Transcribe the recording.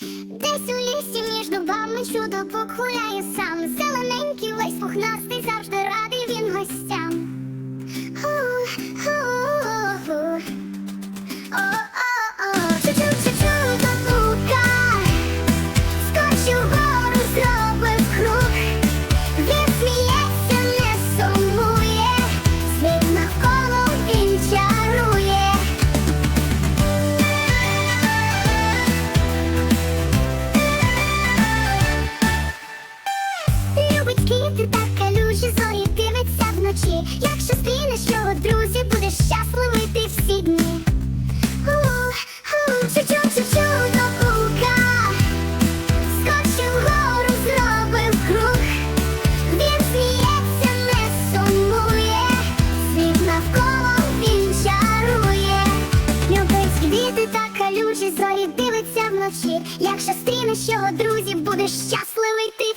Десь у лісі між дубами чудо покуляє сам. Зелененький весь пухнастий, завжди Якщо стрінеш його друзі, будеш щасливий ти всі дні. Зорі дивиться вночі. Якщо стрінеш його друзі, будеш щасливий ти